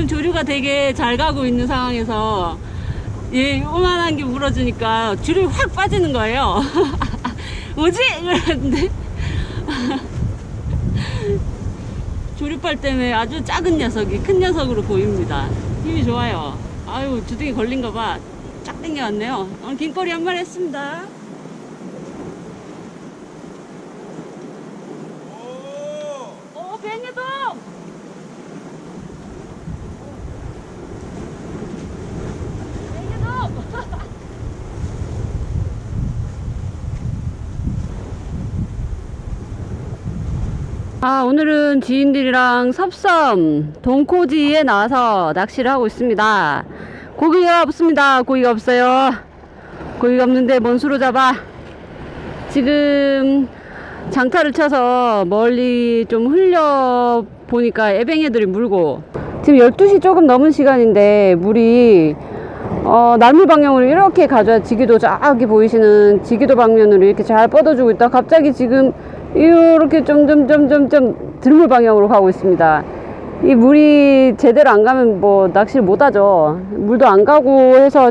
지금 조류가 되게 잘 가고 있는 상황에서 얘 요만한 게 물어주니까 줄이 확 빠지는 거예요. 뭐지? 그랬는데 조류빨 때문에 아주 작은 녀석이 큰 녀석으로 보입니다. 힘이 좋아요. 아유 주둥이 걸린 거 봐. 쫙 당겨왔네요. 오늘 긴꼬리 한 마리 했습니다. 오 뱅에도 뱅에도 아, 오늘은 지인들이랑 섭섬 동코지에 나와서 낚시를 하고 있습니다. 고기가 없습니다. 고기가 없어요. 고기가 없는데 뭔 수로 잡아? 지금 장타를 쳐서 멀리 좀 흘려 보니까 애뱅이들이 물고 지금 12시 조금 넘은 시간인데 물이 어, 날물 방향으로 이렇게 가져야 지기도 저기 보이시는 지기도 방면으로 이렇게 잘 뻗어주고 있다 갑자기 지금 이렇게 점점점점점 들물 방향으로 가고 있습니다. 이 물이 제대로 안 가면 뭐 낚시를 못 하죠. 물도 안 가고 해서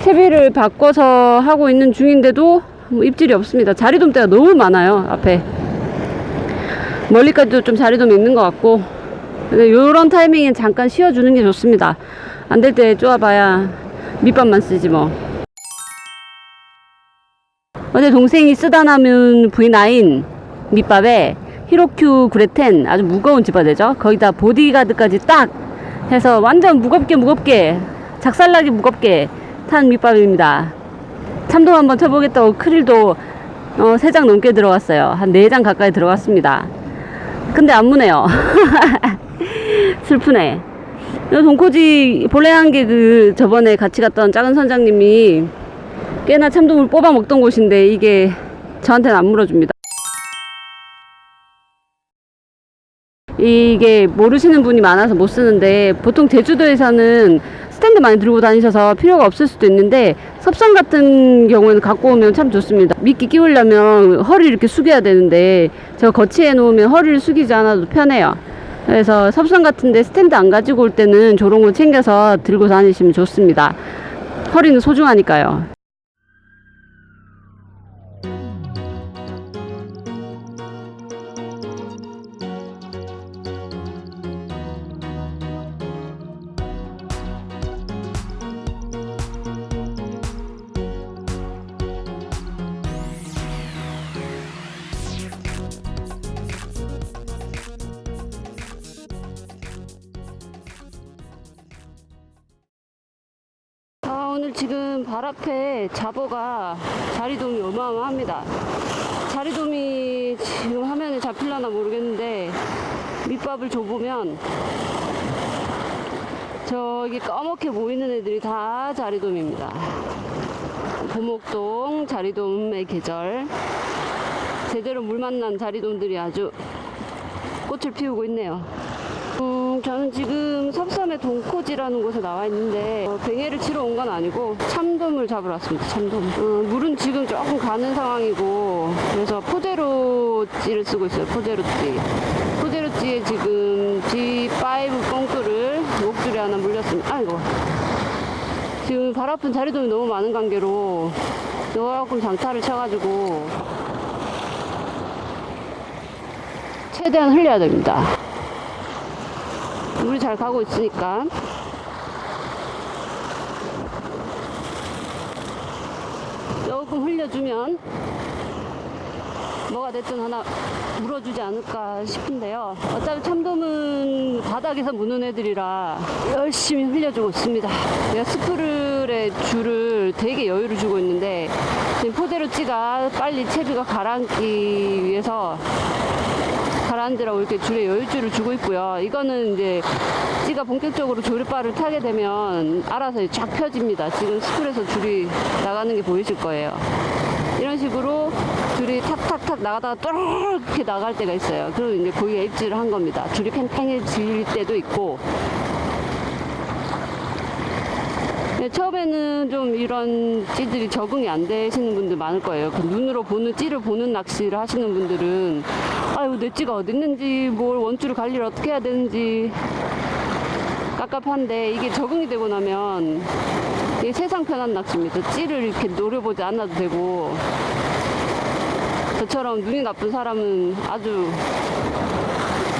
채비를 바꿔서 하고 있는 중인데도 뭐 입질이 없습니다. 자리돔대가 너무 많아요 앞에. 멀리까지도 좀 자리돔이 있는 것 같고. 근데 요런 타이밍엔 잠깐 쉬어주는 게 좋습니다. 안 될 때 쪼아봐야 밑밥만 쓰지 뭐. 어제 동생이 쓰다 남은 V9 밑밥에 히로큐 그레텐 아주 무거운 집어대죠? 거기다 보디가드까지 딱 해서 완전 무겁게 무겁게 작살나게 무겁게 탄 밑밥입니다. 참돔 한번 쳐보겠다고 크릴도 어, 3장 넘게 들어갔어요. 한 4장 가까이 들어갔습니다. 근데 안 무네요. 슬프네. 동코지 볼레한 게 그 저번에 같이 갔던 작은 선장님이 꽤나 참돔을 뽑아 먹던 곳인데 이게 저한테는 안 물어줍니다. 이게 모르시는 분이 많아서 못 쓰는데 보통 제주도에서는 스탠드 많이 들고 다니셔서 필요가 없을 수도 있는데 섭선 같은 경우에는 갖고 오면 참 좋습니다. 미끼 끼우려면 허리를 이렇게 숙여야 되는데 저 거치해 놓으면 허리를 숙이지 않아도 편해요. 그래서 섭선 같은데 스탠드 안 가지고 올 때는 저런 거 챙겨서 들고 다니시면 좋습니다. 허리는 소중하니까요. 지금 발 앞에 잡어가 자리돔이 어마어마합니다. 자리돔이 지금 화면에 잡힐려나 모르겠는데 밑밥을 줘보면 저기 까맣게 보이는 애들이 다 자리돔입니다. 보목동 자리돔의 계절. 제대로 물 만난 자리돔들이 아주 꽃을 피우고 있네요. 음, 저는 지금 섭섬의 동코지라는 곳에 나와 있는데 어, 뱅에를 치러 온 건 아니고 참돔을 잡으러 왔습니다. 참돔. 어, 물은 지금 조금 가는 상황이고 그래서 포제로찌를 쓰고 있어요. 포제로찌. 포제로찌에 지금 G5 뽕돌을 목줄에 하나 물렸습니다. 아이고. 지금 발 아픈 자리돔이 너무 많은 관계로 조금 장타를 쳐가지고 최대한 흘려야 됩니다. 물이 잘 가고 있으니까. 조금 흘려주면 뭐가 됐든 하나 물어주지 않을까 싶은데요. 어차피 참돔은 바닥에서 무는 애들이라 열심히 흘려주고 있습니다. 내가 스프를의 줄을 되게 여유를 주고 있는데 지금 포대로찌가 빨리 채비가 가라앉기 위해서 가라앉으라고 이렇게 줄에 여유줄을 주고 있고요. 이거는 이제 찌가 본격적으로 조류바를 타게 되면 알아서 쫙 펴집니다. 지금 스쿨에서 줄이 나가는 게 보이실 거예요. 이런 식으로 줄이 탁탁탁 나가다가 또렇게 나갈 때가 있어요. 그리고 이제 거기에 입질을 한 겁니다. 줄이 팽팽해질 때도 있고. 네, 처음에는 좀 이런 찌들이 적응이 안 되시는 분들 많을 거예요. 그 눈으로 보는 찌를 보는 낚시를 하시는 분들은 아유 내 찌가 어디 있는지 뭘 원줄을 관리를 어떻게 해야 되는지 깝깝한데 이게 적응이 되고 나면 이게 세상 편한 낚시입니다. 찌를 이렇게 노려보지 않아도 되고 저처럼 눈이 나쁜 사람은 아주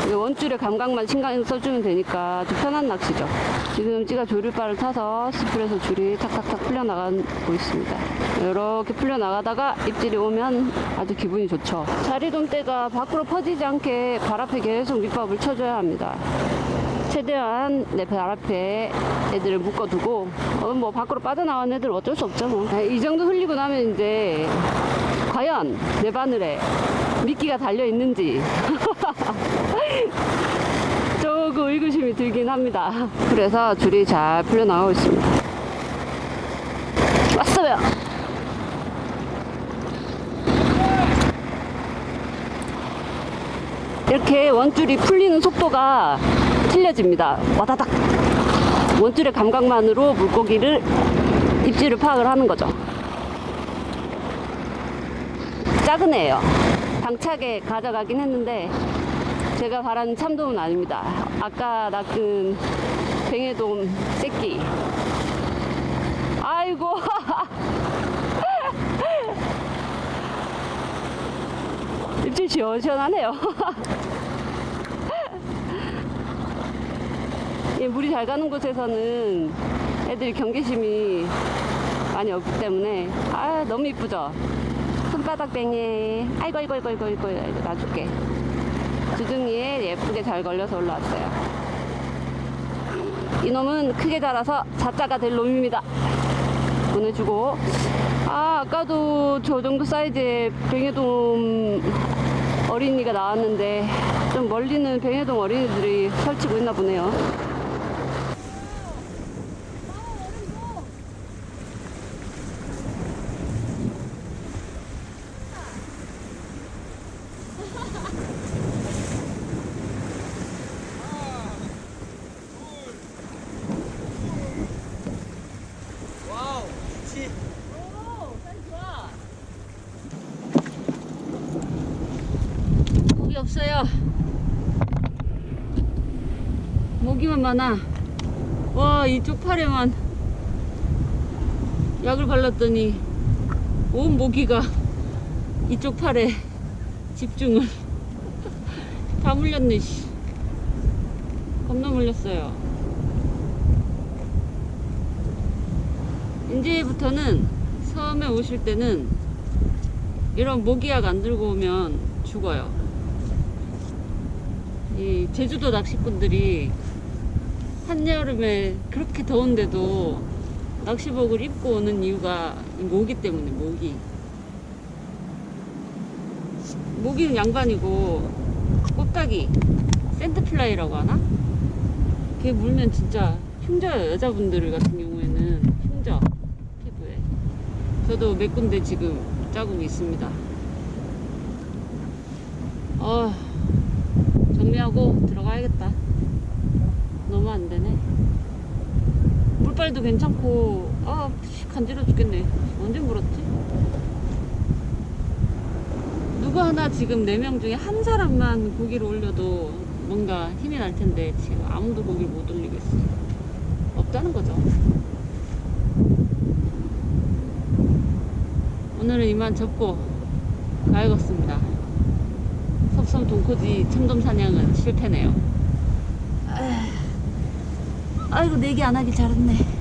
이 원줄의 감각만 신경 써주면 되니까 아주 편한 낚시죠. 지금 찌가 조류바를 타서 스풀에서 줄이 탁탁탁 풀려나가고 있습니다. 이렇게 풀려나가다가 입질이 오면 아주 기분이 좋죠. 자리돔대가 밖으로 퍼지지 않게 발 앞에 계속 밑밥을 쳐줘야 합니다. 최대한 내 발 앞에 애들을 묶어두고 어, 뭐 밖으로 빠져나간 애들 어쩔 수 없죠 뭐. 아, 이 정도 흘리고 나면 이제 과연 내 바늘에 미끼가 달려 있는지 조금 의구심이 들긴 합니다. 그래서 줄이 잘 풀려나오고 있습니다. 왔어요. 이렇게 원줄이 풀리는 속도가 틀려집니다. 와다닥. 원줄의 감각만으로 물고기를 입질을 파악을 하는 거죠. 애예요. 당차게 가져가긴 했는데 제가 바라는 참돔은 아닙니다. 아까 낚은 뱅에돔 새끼. 아이고. 입질 시원시원하네요. 이 물이 잘 가는 곳에서는 애들이 경계심이 많이 없기 때문에 아 너무 이쁘죠. 손바닥 뱅에 아이고 아이고 아이고 아이고 아이고 아이고 놔줄게. 주둥이에 예쁘게 잘 걸려서 올라왔어요. 이놈은 크게 자라서 자자가 될 놈입니다. 보내주고 아 아까도 저 정도 사이즈의 뱅에돔 어린이가 나왔는데 좀 멀리는 뱅에돔 어린이들이 설치고 있나 보네요. 와우, 치. 고기 없어요. 모기만 많아. 와, 이쪽 팔에만 약을 발랐더니 온 모기가 이쪽 팔에 집중을 다 물렸네, 씨. 겁나 물렸어요. 이제부터는 처음에 오실 때는 이런 모기약 안 들고 오면 죽어요. 이 제주도 낚시꾼들이 한여름에 그렇게 더운데도 낚시복을 입고 오는 이유가 이 모기 때문에 모기. 모기는 양반이고 꽃가기 샌드플라이라고 하나? 걔 물면 진짜 흉져요 여자분들 같은 경우에는 흉져 피부에. 저도 몇 군데 지금 자국이 있습니다. 어, 정리하고 들어가야겠다. 너무 안 되네. 물빨도 괜찮고, 아, 씨, 간지러 죽겠네. 언제 물었지? 누구 하나 지금 네 명 중에 한 사람만 고기를 올려도 뭔가 힘이 날 텐데 지금 아무도 고기를 못 올리고 있어. 없다는 거죠. 오늘은 이만 접고 가야겠습니다. 섭섬 동코지 참돔 사냥은 실패네요. 아이고 내기 안 하길 잘했네.